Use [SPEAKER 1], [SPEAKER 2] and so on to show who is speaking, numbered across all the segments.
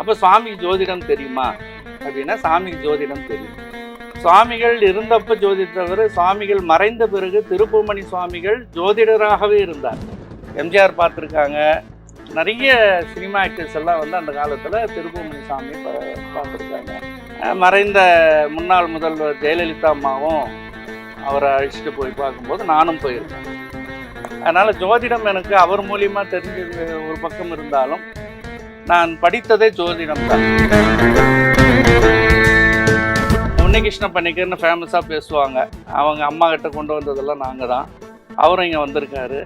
[SPEAKER 1] அப்போ சுவாமிக்கு ஜோதிடம் தெரியுமா? அப்படின்னா சாமிக்கு ஜோதிடம் தெரியும். சுவாமிகள் இருந்தப்ப ஜோதித்தவர் சுவாமிகள் மறைந்த பிறகு திருப்புமணி சுவாமிகள் ஜோதிடராகவே இருந்தார். எம்ஜிஆர் பார்த்துருக்காங்க. நிறைய சினிமா ஆக்டர்ஸ் எல்லாம் வந்து அந்த காலத்தில் திருப்புமணி சாமி பார்த்துருக்காங்க. மறைந்த முன்னாள் முதல்வர் ஜெயலலிதா அம்மாவும் அவரை அழைச்சிட்டு போய் பார்க்கும்போது நானும் போயிருக்கேன் அதனால் ஜோதிடம் எனக்கு அவர் மூலியமாக தெரிஞ்சது ஒரு பக்கம் இருந்தாலும் நான் படித்ததே ஜோதிடம் தான். உன்னிகிருஷ்ண பண்ணிக்கர்னு ஃபேமஸாக பேசுவாங்க. அவங்க அம்மா கிட்ட கொண்டு வந்ததெல்லாம் நாங்கள் தான். அவரும் இங்கே வந்திருக்காரு.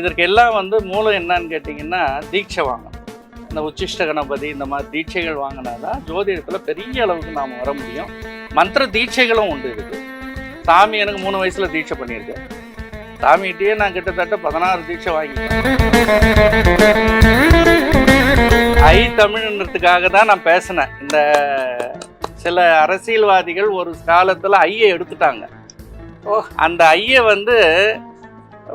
[SPEAKER 1] இதற்கு எல்லாம் வந்து மூலம் என்னன்னு கேட்டிங்கன்னா தீட்சை வாங்கணும். இந்த உச்சிஷ்ட கணபதி இந்த மாதிரி தீட்சைகள் வாங்கினா தான் ஜோதிடத்தில் பெரிய அளவுக்கு நாம் வர முடியும். மந்திர தீட்சைகளும் உண்டு இருக்குது சாமி எனக்கு மூணு வயசில் தீட்சை பண்ணியிருக்கேன் சாமிகிட்டயே நான் கிட்டத்தட்ட பதினாறு தீட்சை வாங்கிட்டேன் ஐ தமிழ்ன்றதுக்காக தான் நான் பேசினேன். இந்த சில அரசியல்வாதிகள் ஒரு காலத்தில் ஐயை எடுத்துட்டாங்க.
[SPEAKER 2] ஓ.
[SPEAKER 1] அந்த ஐயை வந்து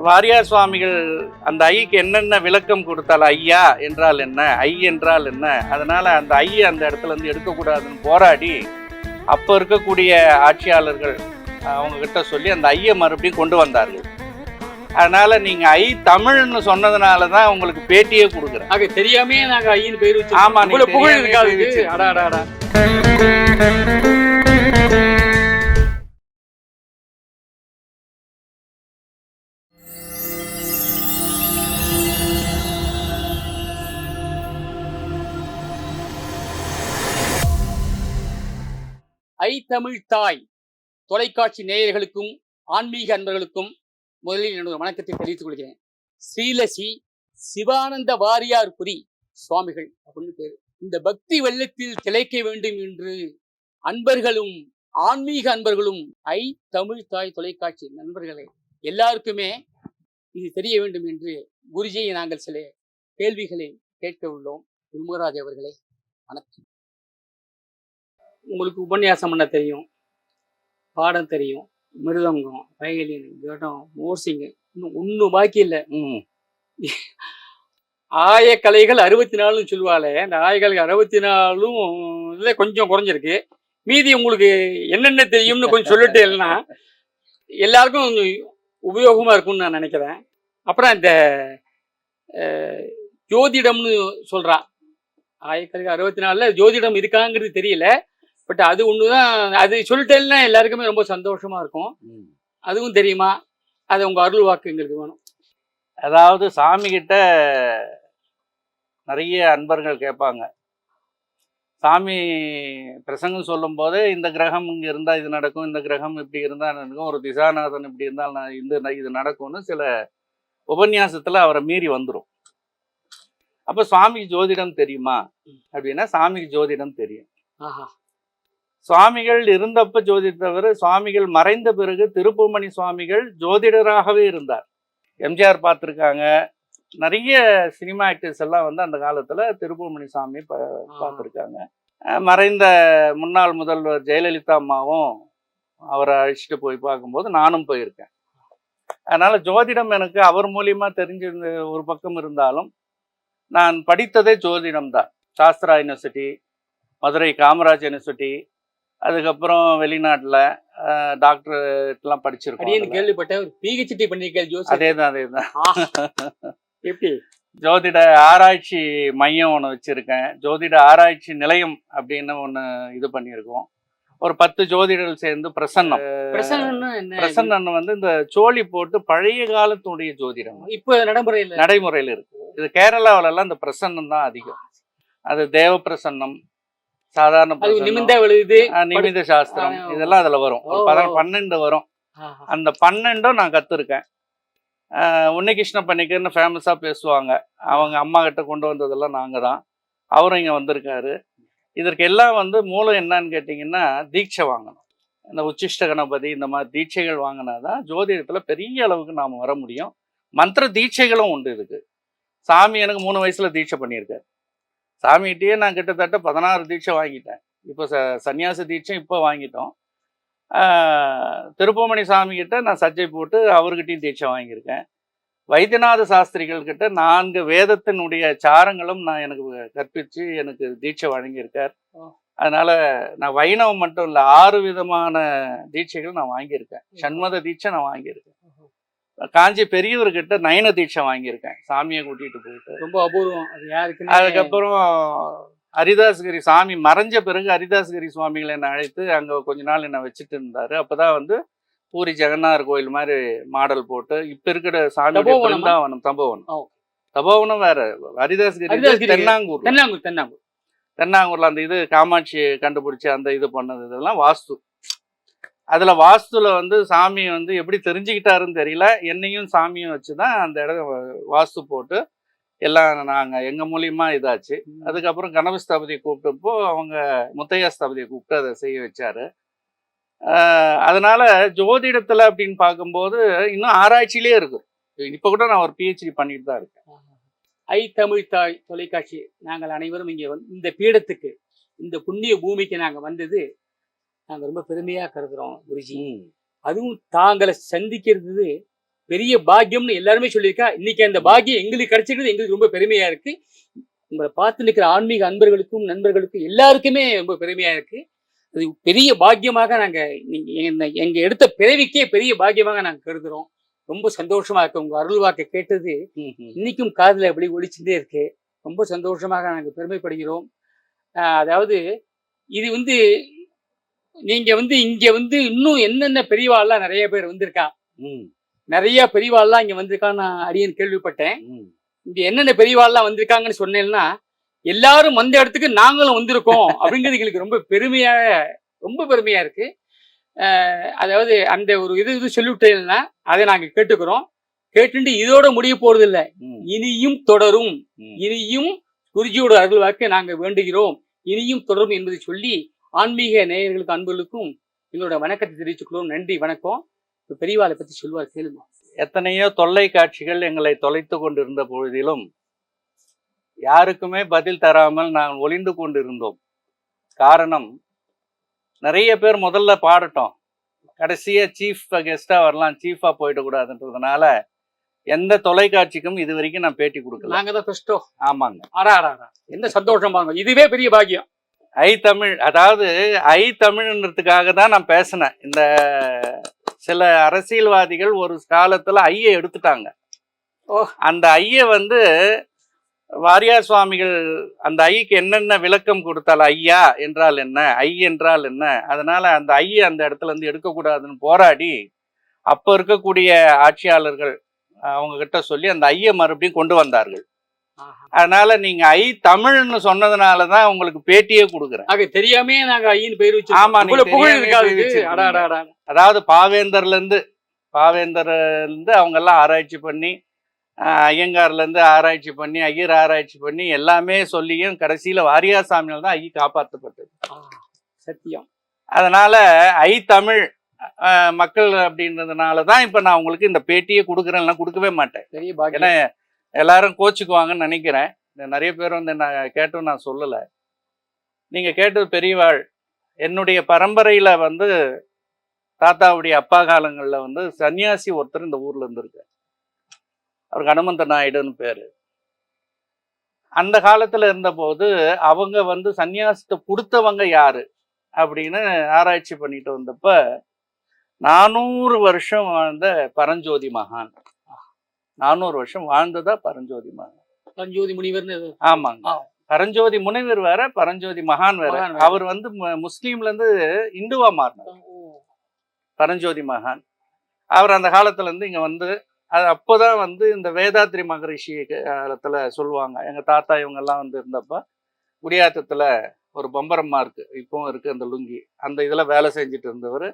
[SPEAKER 1] வாரியார் சுவாமிகள் அந்த ஐக்கு என்னென்ன விளக்கம் கொடுத்தால் ஐயா என்றால் என்ன ஐ என்றால் என்ன? அதனால அந்த ஐயை அந்த இடத்துல இருந்து எடுக்கக்கூடாதுன்னு போராடி அப்போ இருக்கக்கூடிய ஆட்சியாளர்கள் அவங்க கிட்ட சொல்லி அந்த ஐயை மறுபடியும் கொண்டு வந்தார்கள். அதனால நீங்க ஐ தமிழ்னு சொன்னதுனால தான் உங்களுக்கு பேட்டியே கொடுக்குறேன்.
[SPEAKER 2] ஆக தெரியாமே நாங்க ஐயன் பேர் வச்சு
[SPEAKER 1] ஆமா, நீங்க
[SPEAKER 2] புகழ் இருக்காது அடா அடா. ஐ தமிழ் தாய் தொலைக்காட்சி நேயர்களுக்கும் ஆன்மீக அன்பர்களுக்கும் முதலில் என்னோட வணக்கத்தை தெரிவித்துக் கொள்கிறேன். ஸ்ரீலசி சிவானந்த வாரியார் புரி சுவாமிகள் அப்படின்னு பேரு. இந்த பக்தி வெள்ளத்தில் திளைக்க வேண்டும் என்று அன்பர்களும் ஆன்மீக அன்பர்களும் ஐ தமிழ் தாய் தொலைக்காட்சி நண்பர்களே எல்லாருக்குமே இது தெரிய வேண்டும் என்று குருஜியை நாங்கள் சில கேள்விகளை கேட்க உள்ளோம். முருகராஜ் அவர்களே வணக்கம். உங்களுக்கு உபன்யாசம் பண்ண தெரியும் பாடம் தெரியும். மிருதங்கம் வயலின் கடம் மோர்சிங்கு இன்னும் ஒன்றும் பாக்கி இல்லை.
[SPEAKER 1] ம்.
[SPEAKER 2] ஆயக்கலைகள் அறுபத்தி நாலுன்னு சொல்லுவாளே அந்த ஆயக்கலைகள் அறுபத்தி நாலும் இதுல கொஞ்சம் குறைஞ்சிருக்கு. மீதி உங்களுக்கு என்னென்ன தெரியும்னு கொஞ்சம் சொல்லிட்டு இல்லைன்னா எல்லாருக்கும் கொஞ்சம் உபயோகமா இருக்கும்னு நான் நினைக்கிறேன். அப்புறம் இந்த ஜோதிடம்னு சொல்றா. ஆயக்கலைகள் அறுபத்தி நாலுல ஜோதிடம் இருக்காங்கிறது தெரியல. பட் அது ஒண்ணுதான் அது சொல்லிட்டேன்னா எல்லாருக்குமே ரொம்ப சந்தோஷமா இருக்கும். அதுவும் தெரியுமா? அது உங்க அருள் வாக்கு எங்களுக்கு வேணும்.
[SPEAKER 1] அதாவது சாமி கிட்ட நிறைய அன்பர்கள் கேட்பாங்க. சாமி பிரசங்கம் சொல்லும்போது இந்த கிரகம் இங்கே இருந்தால் இது நடக்கும் இந்த கிரகம் இப்படி இருந்தால் நடக்கும் ஒரு திசாநாதன் இப்படி இருந்தால் நான் இந்த இது நடக்கும்னு சில உபன்யாசத்தில் அவரை மீறி வந்துடும் அப்போ சுவாமிக்கு ஜோதிடம் தெரியுமா? அப்படின்னா சாமிக்கு ஜோதிடம் தெரியும்.
[SPEAKER 2] ஆஹா.
[SPEAKER 1] சுவாமிகள் இருந்தப்ப ஜோதித்தவர் சுவாமிகள் மறைந்த பிறகு திருப்புமணி சுவாமிகள் ஜோதிடராகவே இருந்தார். எம்ஜிஆர் பார்த்துருக்காங்க. நிறைய சினிமா ஆக்டர்ஸ் எல்லாம் வந்து அந்த காலத்தில் திருப்புமணி சாமி பா பார்த்துருக்காங்க. மறைந்த முன்னாள் முதல்வர் ஜெயலலிதா அம்மாவும் அவரை அழைச்சிட்டு போய் பார்க்கும்போது நானும் போயிருக்கேன். அதனால் ஜோதிடம் எனக்கு அவர் மூலியமாக தெரிஞ்சிருந்த ஒரு பக்கம் இருந்தாலும் நான் படித்ததே ஜோதிடம் தான் சாஸ்திரா யூனிவர்சிட்டி மதுரை காமராஜ் யூனிவர்சிட்டி அதுக்கப்புறம் வெளிநாட்டில் டாக்டர்லாம் படிச்சிருக்கோம்
[SPEAKER 2] கேள்விப்பட்டேன் பிஹெச்டி பண்ணிருக்கேன் ஜோசி
[SPEAKER 1] அதே தான் அதே தான்
[SPEAKER 2] எப்படி?
[SPEAKER 1] ஜோதிட ஆராய்ச்சி மையம் ஒன்று வச்சுருக்கேன். ஜோதிட ஆராய்ச்சி நிலையம் அப்படின்னு ஒன்று இது பண்ணியிருக்கோம். ஒரு பத்து ஜோதிடர்கள் சேர்ந்து பிரசன்னம். பிரசன்னன் வந்து இந்த சோழி போட்டு பழைய காலத்துடைய ஜோதிடம்.
[SPEAKER 2] இப்ப நடைமுறையில?
[SPEAKER 1] நடைமுறையில் இருக்கு. இது கேரளாவுல எல்லாம் இந்த பிரசன்னம் தான் அதிகம். அது தேவ பிரசன்னம் சாதாரண
[SPEAKER 2] நிமிந்தா விழுது.
[SPEAKER 1] நிமித சாஸ்திரம். இதெல்லாம் அதுல வரும். ஒரு
[SPEAKER 2] ஓ.
[SPEAKER 1] பத- பன்னெண்டு வரும். அந்த பன்னெண்டும் நான் கற்றுருக்கேன் உன்னிகிருஷ்ண பணிக்கர்னு ஃபேமஸாக பேசுவாங்க. அவங்க அம்மா கிட்ட கொண்டு வந்ததெல்லாம் நாங்கள் தான். அவரும் இங்கே வந்திருக்காரு. இதற்கு எல்லாம் வந்து மூலம் என்னன்னு கேட்டிங்கன்னா தீட்சை வாங்கணும். இந்த உச்சிஷ்ட கணபதி இந்த மாதிரி தீட்சைகள் வாங்கினா தான் ஜோதிடத்தில் பெரிய அளவுக்கு நாம் வர முடியும். மந்திர தீட்சைகளும் உண்டு இதுக்கு. சாமி எனக்கு மூணு வயசில் தீட்சை பண்ணியிருக்காரு. சாமிகிட்டயே நான் கிட்டத்தட்ட பதினாறு தீட்சை வாங்கிட்டேன். இப்போ ச சன்னியாச தீட்சை இப்போ வாங்கிட்டோம். திருப்புமணி சாமி கிட்ட நான் சர்ச்சை போட்டு அவர்கிட்டயும் தீட்சை வாங்கியிருக்கேன். வைத்தியநாத சாஸ்திரிகள் கிட்ட நான்கு வேதத்தினுடைய சாரங்களும் நான் எனக்கு கற்பிச்சு எனக்கு தீட்சை வழங்கியிருக்கார். அதனால நான் வைணவம் மட்டும் இல்லை ஆறு விதமான தீட்சைகள் நான் வாங்கியிருக்கேன். சண்மத தீட்சை நான் வாங்கியிருக்கேன். காஞ்சி பெரியவர்கிட்ட நயன தீட்சை வாங்கியிருக்கேன். சாமியை கூட்டிட்டு போயிட்டு.
[SPEAKER 2] ரொம்ப அபூர்வம். அது யாருக்குன்னு
[SPEAKER 1] அதுக்கப்புறம் ஹரிதாஸ்கிரி சாமி மறைஞ்ச பிறகு ஹரிதாஸ்கிரி சுவாமிகளை என்னை அழைத்து அங்க கொஞ்ச நாள் என்னை வச்சுட்டு இருந்தாரு. அப்பதான் வந்து பூரி ஜெகநாதர் கோயில் மாதிரி மாடல் போட்டு இப்ப இருக்கிற சாமி? பிருந்தாவனம் தபோவனம்.
[SPEAKER 2] ஓ.
[SPEAKER 1] தபோவனம் வேற. ஹரிதாஸ்கிரி. தென்னாங்கூர்.
[SPEAKER 2] தென்னாங்கூர் தென்னாங்கூர்.
[SPEAKER 1] தென்னாங்கூர்ல அந்த இது காமாட்சி கண்டுபிடிச்சு அந்த இது பண்ணது இதெல்லாம் வாஸ்து. அதுல வாஸ்துல வந்து சாமி வந்து எப்படி தெரிஞ்சுக்கிட்டாருன்னு தெரியல. என்னையும் சாமியும் வச்சுதான் அந்த இடம் வாஸ்து போட்டு எல்லாம் நாங்க எங்க மூலியமா இதாச்சு. அதுக்கப்புறம் கனகஸ்தபதியை கூப்பிட்டப்போ அவங்க முத்தையா ஸ்தபதியை கூப்பிட்டு அதை செய்ய வச்சாரு. அதனால ஜோதிடத்துல அப்படின்னு பார்க்கும்போது இன்னும் ஆராய்ச்சியிலே இருக்கு. இப்போ கூட நான் ஒரு பிஹெச்டி பண்ணிட்டு தான் இருக்கேன்.
[SPEAKER 2] ஐ தமிழ் தாய் தொலைக்காட்சி. நாங்கள் அனைவரும் இங்கே வந்து இந்த பீடத்துக்கு இந்த புண்ணிய பூமிக்கு நாங்கள் வந்தது நாங்கள் ரொம்ப பெருமையாக கருதுகிறோம் குருஜி. அதுவும் தாங்களை சந்திக்கிறது பெரிய பாக்கியம்னு எல்லாருமே சொல்லியிருக்கா. இன்னைக்கு அந்த பாக்கியம் எங்களுக்கு கிடைச்சிருக்கிறது எங்களுக்கு ரொம்ப பெருமையா இருக்கு. உங்களை பார்த்து நிற்கிற ஆன்மீக அன்பர்களுக்கும் நண்பர்களுக்கும் எல்லாருக்குமே ரொம்ப பெருமையா இருக்கு. அது பெரிய பாக்கியமாக நாங்க நீங்க எங்க- எங்க எடுத்த பிறவிக்கே பெரிய பாக்கியமாக நாங்க கருதுறோம். ரொம்ப சந்தோஷமா இருக்கு. உங்க அருள் வாக்கை கேட்டது இன்னைக்கும் காதுல அப்படி ஒலிச்சுட்டே இருக்கு. ரொம்ப சந்தோஷமாக நாங்கள் பெருமைப்படுகிறோம். அதாவது இது வந்து நீங்க வந்து இங்க வந்து இன்னும் என்னென்ன பெரியவாள்லாம் நிறைய பேர் வந்திருக்கா?
[SPEAKER 1] ம்,
[SPEAKER 2] நிறைய பெரியவாள்லாம் இங்க வந்திருக்கான்னு நான் அடியேன் கேள்விப்பட்டேன். இங்க என்னென்ன பெரியவாள்லாம் வந்திருக்காங்கன்னு சொன்னேன்னா எல்லாரும் வந்த இடத்துக்கு நாங்களும் வந்திருக்கோம் அப்படிங்கிறது எங்களுக்கு ரொம்ப பெருமையா ரொம்ப பெருமையா இருக்கு. அதாவது அந்த ஒரு இது இது சொல்லிவிட்டேன்னா அதை நாங்க கேட்டுக்கிறோம். கேட்டுட்டு இதோட முடிய போறது இல்ல இனியும் தொடரும். இனியும் குருஜியோட அருள் வாக்கு நாங்க வேண்டுகிறோம். இனியும் தொடரும் என்பதை சொல்லி ஆன்மீக நேயர்களுக்கும் அன்பர்களுக்கும் எங்களோட வணக்கத்தை தெரிவிச்சுக்கிறோம் நன்றி வணக்கம். இப்ப பெரியவாளை பத்தி சொல்லுவார் கேளுங்க.
[SPEAKER 1] எத்தனையோ தொல்லைக்காட்சிகள் எங்களை தொலைத்து கொண்டிருந்த பொழுதிலும் யாருக்குமே பதில் தராமல் நாங்கள் ஒளிந்து கொண்டிருந்தோம். காரணம் நிறைய பேர் முதல்ல பாடட்டும். கடைசியா சீஃப் கெஸ்டா வரலாம் சீஃபா போயிடக்கூடாதுன்றதுனால எந்த தொலைக்காட்சிக்கும் இது வரைக்கும் நான் பேட்டி கொடுக்கல.
[SPEAKER 2] நாங்க தான் கஷ்டம்
[SPEAKER 1] ஆமாங்க.
[SPEAKER 2] ஆடா ஆடா. என்ன சந்தோஷம் பாருங்க. இதுவே பெரிய பாக்கியம்.
[SPEAKER 1] ஐ தமிழ் அதாவது ஐ தமிழ்ன்றதுக்காக தான் நான் பேசினேன். இந்த சில அரசியல்வாதிகள் ஒரு காலத்துல ஐயை எடுத்துட்டாங்க.
[SPEAKER 2] ஓ.
[SPEAKER 1] அந்த ஐய வந்து வாரியார் சுவாமிகள் அந்த ஐக்கு என்னென்ன விளக்கம் கொடுத்தால் ஐயா என்றால் என்ன ஐ என்றால் என்ன அதனால அந்த ஐயை அந்த இடத்துல இருந்து எடுக்கக்கூடாதுன்னு போராடி அப்ப இருக்கக்கூடிய ஆட்சியாளர்கள் அவங்க கிட்ட சொல்லி அந்த ஐயை மறுபடியும் கொண்டு வந்தார்கள். அதனால நீங்க ஐ தமிழ்னு சொன்னதுனால தான் உங்களுக்கு பேட்டியே கொடுக்குறேன்.
[SPEAKER 2] ஆக தெரியாமே நாங்க ஐயின் பேர் வச்சு
[SPEAKER 1] ஆமா,
[SPEAKER 2] புகழ்
[SPEAKER 1] அதாவது பாவேந்தர்ல இருந்து பாவேந்தர்ல இருந்து அவங்க எல்லாம் ஆராய்ச்சி பண்ணி ஐயங்கார்ல இருந்து ஆராய்ச்சி பண்ணி ஐயர் ஆராய்ச்சி பண்ணி எல்லாமே சொல்லியும் கடைசியில வாரியார் சாமியால் தான் ஐ காப்பாற்றப்பட்டது.
[SPEAKER 2] சத்தியம்.
[SPEAKER 1] அதனால ஐ தமிழ் மக்கள் அப்படின்றதுனால தான் இப்ப நான் உங்களுக்கு இந்த பேட்டியே கொடுக்குறேன். இல்லைன்னா கொடுக்கவே மாட்டேன். ஏன்னா எல்லாரும் கோச்சுக்குவாங்கன்னு நினைக்கிறேன். நிறைய பேர் வந்து நான் கேட்டும் நான் சொல்லலை. நீங்கள் கேட்டது பெரியவாள். என்னுடைய பரம்பரையில் வந்து தாத்தாவுடைய அப்பா காலங்களில் வந்து சன்னியாசி ஒருத்தர் இந்த ஊரில் இருந்திருக்கு அவருக்கு ஹனுமந்த நாயுடுன்னு பேர். அந்த காலத்தில் இருந்தபோது அவங்க வந்து சன்னியாசத்தை கொடுத்தவங்க யாரு? அப்படின்னு ஆராய்ச்சி பண்ணிட்டு வந்தப்ப நானூறு வருஷம் வாழ்ந்த பரஞ்சோதி மகான். நானூறு வருஷம் வாழ்ந்ததா பரஞ்சோதி மகான்.
[SPEAKER 2] பரஞ்சோதி முனிவர்னு.
[SPEAKER 1] ஆமாங்க. பரஞ்சோதி முனிவர் வேற பரஞ்சோதி மகான் வேற. அவர் வந்து முஸ்லீம்ல இருந்து இந்துவா மாறினார். பரஞ்சோதி மகான். அவர் அந்த காலத்துல இருந்து இங்க வந்து அது அப்போதான் வந்து இந்த வேதாத்ரி மகரிஷி காலத்துல சொல்லுவாங்க. எங்க தாத்தா இவங்க எல்லாம் வந்து இருந்தப்ப குடியாத்தத்துல ஒரு பம்பரம்மா இருக்கு. இப்பவும் இருக்கு அந்த லுங்கி. அந்த இதுல வேலை செஞ்சுட்டு இருந்தவர்.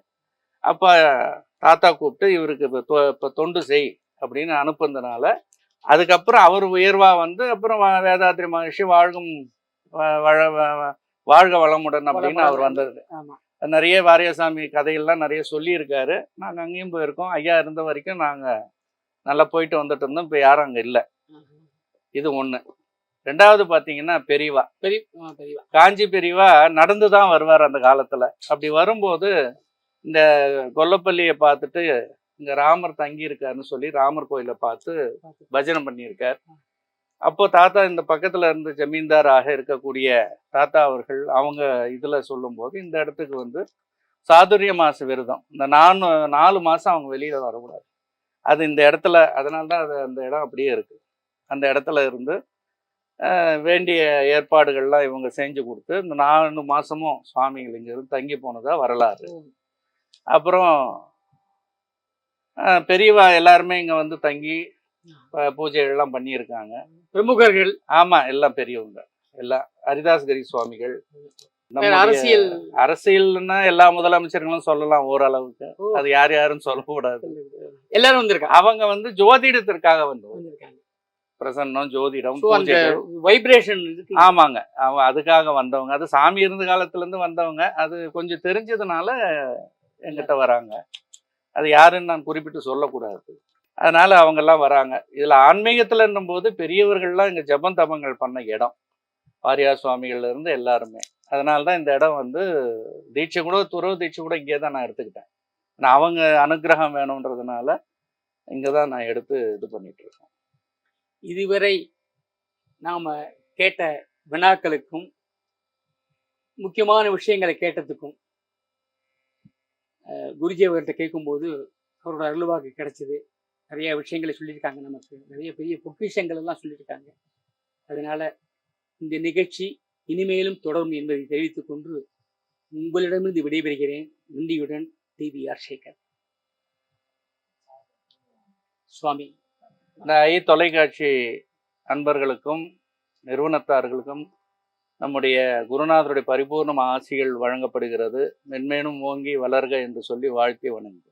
[SPEAKER 1] அப்ப தாத்தா கூப்பிட்டு இவருக்கு இப்ப தொண்டு செய். அப்படின்னு அனுப்புனதுனால அதுக்கப்புறம் அவர் உயர்வா வந்து அப்புறம் வ- வேதாத்ரி மகரிஷி வாழ்கும் வாழ்க வளமுடன் அப்படின்னு அவர் வந்தது. நிறைய வாரியசாமி கதைகள்லாம் நிறைய சொல்லியிருக்காரு. நாங்கள் அங்கேயும் போயிருக்கோம். ஐயா இருந்த வரைக்கும் நாங்கள் நல்லா போயிட்டு வந்துட்டு இருந்தோம். இப்போ யாரும் அங்கே இல்லை. இது ஒன்று ரெண்டாவது பார்த்தீங்கன்னா பெரியவா
[SPEAKER 2] பெரிய
[SPEAKER 1] காஞ்சி பெரியவா நடந்து தான் வருவார் அந்த காலத்தில். அப்படி வரும்போது இந்த கொல்லப்பள்ளியை பார்த்துட்டு இங்க ராமர் தங்கி இருக்காருன்னு சொல்லி ராமர் கோயிலை பார்த்து பஜனை பண்ணியிருக்கார். அப்போ தாத்தா இந்த பக்கத்துல இருந்து ஜமீன்தாராக இருக்கக்கூடிய தாத்தா அவர்கள் அவங்க இதுல சொல்லும்போது இந்த இடத்துக்கு வந்து சாதுரிய மாச விரதம். இந்த நானு நாலு மாசம் அவங்க வெளியில வரக்கூடாது. அது இந்த இடத்துல அதனால தான் அது அந்த இடம் அப்படியே இருக்கு. அந்த இடத்துல இருந்து வேண்டிய ஏற்பாடுகள்லாம் இவங்க செஞ்சு கொடுத்து இந்த நாலு மாசமும் சுவாமிகள் இங்க இருந்து தங்கி போனதா வரலாறு. அப்புறம் பெரியவா எல்லாருமே இங்க வந்து தங்கி பூஜைகள்லாம் பண்ணியிருக்காங்க.
[SPEAKER 2] பிரமுகர்கள்.
[SPEAKER 1] ஆமா எல்லாம் பெரியவங்க. எல்லாம் ஹரிதாஸ்கிரி சுவாமிகள்.
[SPEAKER 2] அரசியல்.
[SPEAKER 1] அரசியல்னா எல்லா முதலமைச்சர்களும் சொல்லலாம் ஓரளவுக்கு. அது யார் யாருன்னு சொல்லக்கூடாது.
[SPEAKER 2] எல்லாரும் வந்திருக்காங்க
[SPEAKER 1] அவங்க வந்து ஜோதிடத்திற்காக
[SPEAKER 2] வந்திருக்காங்க.
[SPEAKER 1] பிரசன்னம் ஜோதிடம்
[SPEAKER 2] வைப்ரேஷன்
[SPEAKER 1] ஆமாங்க. அவங்க அதுக்காக வந்தவங்க. அது சாமி இருந்த காலத்துல இருந்து வந்தவங்க. அது கொஞ்சம் தெரிஞ்சதுனால எங்கிட்ட வராங்க. அது யாருன்னு நான் குறிப்பிட்டு சொல்லக்கூடாது. அதனால் அவங்கெல்லாம் வராங்க. இதில் ஆன்மீகத்தில்ன்னும் போது பெரியவர்கள்லாம் இங்கே ஜபம் தபங்கள் பண்ண இடம். வாரியார் சுவாமிகள்லேருந்து எல்லாருமே. அதனால தான் இந்த இடம் வந்து தீட்சை கூட துறவு தீட்சை கூட இங்கே தான் நான் எடுத்துக்கிட்டேன். நான் அவங்க அனுக்கிரகம் வேணுன்றதுனால இங்கே தான் நான் எடுத்து இது பண்ணிட்டு இருக்கேன்
[SPEAKER 2] இதுவரை நாம் கேட்ட வினாக்களுக்கும் முக்கியமான விஷயங்களை கேட்டதுக்கும் குருஜி அவர்கிட்ட கேட்கும்போது அவரோட அருள்வாக்கு கிடைச்சிது. நிறைய விஷயங்களை சொல்லியிருக்காங்க நமக்கு. நிறைய பெரிய பொக்கிஷங்கள் எல்லாம் சொல்லியிருக்காங்க. அதனால இந்த நிகழ்ச்சி இனிமேலும் தொடரும் என்பதை தெரிவித்துக் கொண்டு உங்களிடமிருந்து விடைபெறுகிறேன். நன்றியுடன் டிவிஆர் சேகர். சுவாமி.
[SPEAKER 1] இந்த ஐ தொலைக்காட்சி அன்பர்களுக்கும் நிறுவனத்தார்களுக்கும் நம்முடைய குருநாதருடைய பரிபூர்ணம் ஆசிகள் வழங்கப்படுகிறது. மென்மேனும் ஓங்கி வளர்க என்று சொல்லி வாழ்த்தி வணங்கு